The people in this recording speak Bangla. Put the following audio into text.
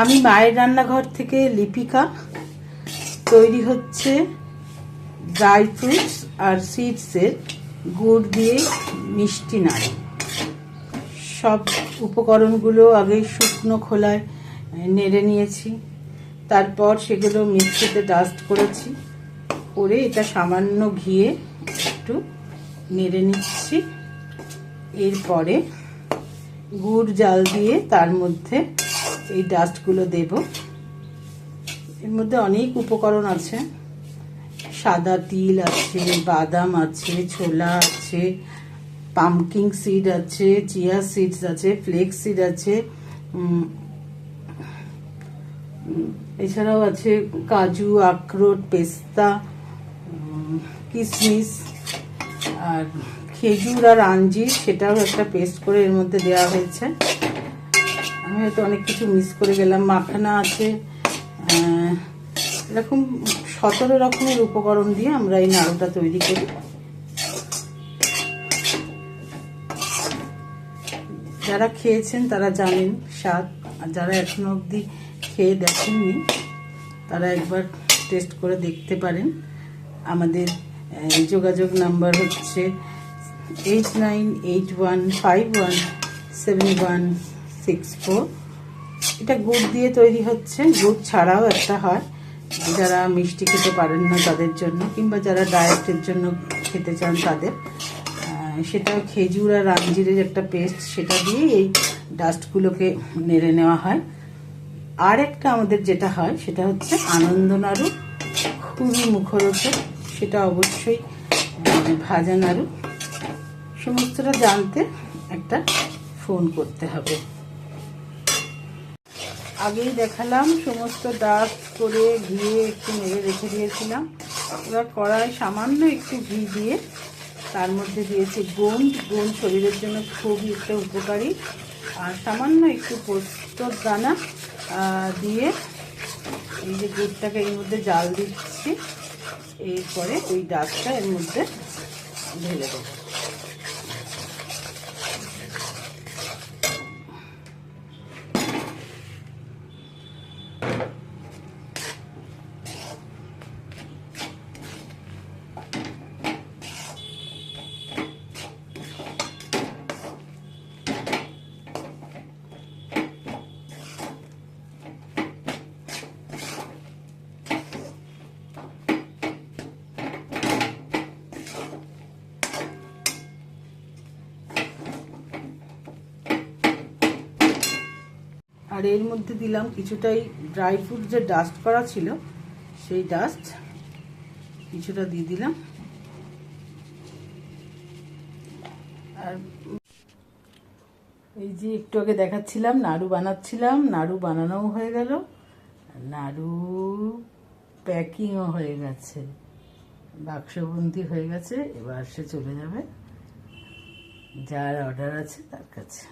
আমি মায়ের রান্নাঘর থেকে লিপিকা, তৈরি হচ্ছে ড্রাই ফ্রুটস আর সিডসের গুড় দিয়ে মিষ্টি নাড়ু। সব উপকরণগুলো আগে শুকনো খোলায় নেড়ে নিয়েছি। তারপর সেগুলো মিক্সিতে ডাস্ট করেছি। করে এটা সামান্য ঘিয়ে একটু নেড়ে নিচ্ছি। এরপরে গুড় জাল দিয়ে তার মধ্যে এই ডাস্টগুলো দেব। এর মধ্যে অনেক উপকরণ আছে। সাদা তিল আছে, বাদাম আছে, ছোলা আছে পামকিং সিড আছে চিয়া সিডস আছে ফ্লেক্স সিড আছে এছাড়াও আছে কাজু, আখরোট, পেস্তা কিশমিশ আর খেজুর আর আঞ্জির সেটাও একটা পেস্ট করে এর মধ্যে দেওয়া হয়েছে। আমি হয়তো অনেক কিছু মিস করে গেলাম। মাখানা আছে এরকম সতেরো রকমের উপকরণ দিয়ে আমরা এই নাড়ুটা তৈরি করি। যারা খেয়েছেন তারা জানেন স্বাদ, আর যারা এখনও অবধি খেয়ে দেখেননি, তারা একবার টেস্ট করে দেখতে পারেন। আমাদের যোগাযোগ নাম্বার হচ্ছে eight nine eight one five one seven one six four এটা গুড় দিয়ে তৈরি হচ্ছে। গুড় ছাড়াও একটা হয়। যারা মিষ্টি খেতে পারেন না তাদের জন্য কিংবা যারা ডায়েটের জন্য খেতে চান তাদের সেটা খেজুর আর আঞ্জিরের একটা পেস্ট সেটা দিয়ে এই ডাস্টগুলোকে নেড়ে নেওয়া হয়। আর একটা আমাদের যেটা হয় সেটা হচ্ছে আনন্দ নাড়ু খুবই মুখরোচক। সেটা অবশ্যই আহ, ভাজা নাড়ু। সমস্তটা জানতে একটা ফোন করতে হবে। আগেই দেখালাম, সমস্ত ডাস্ট করে ঘিয়ে একটু নেড়ে রেখে দিয়েছিলাম। এবার কড়াই সামান্য একটু ঘি দিয়ে তার মধ্যে দিয়েছি গোন্দ। গোন্দ শরীরের জন্য খুবই একটা উপকারী। আর সামান্য একটু পোস্তর দানা দিয়ে এই যে গুড়টাকে এর মধ্যে জাল দিচ্ছি। এরপরে ওই ডাস্টটা এর মধ্যে ঢেলে দেবো। আর এর মধ্যে দিলাম কিছুটাই ড্রাই ফ্রুট যে ডাস্ট করা ছিল, সেই ডাস্ট কিছুটা দিয়ে দিলাম। আর এই যে একটু আগে দেখাচ্ছিলাম, নাড়ু বানাচ্ছিলাম, নাড়ু বানানোও হয়ে গেল। নাড়ু প্যাকিংও হয়ে গেছে। বাক্সবন্দি হয়ে গেছে, এবার সে চলে যাবে। যার অর্ডার আছে তার কাছে।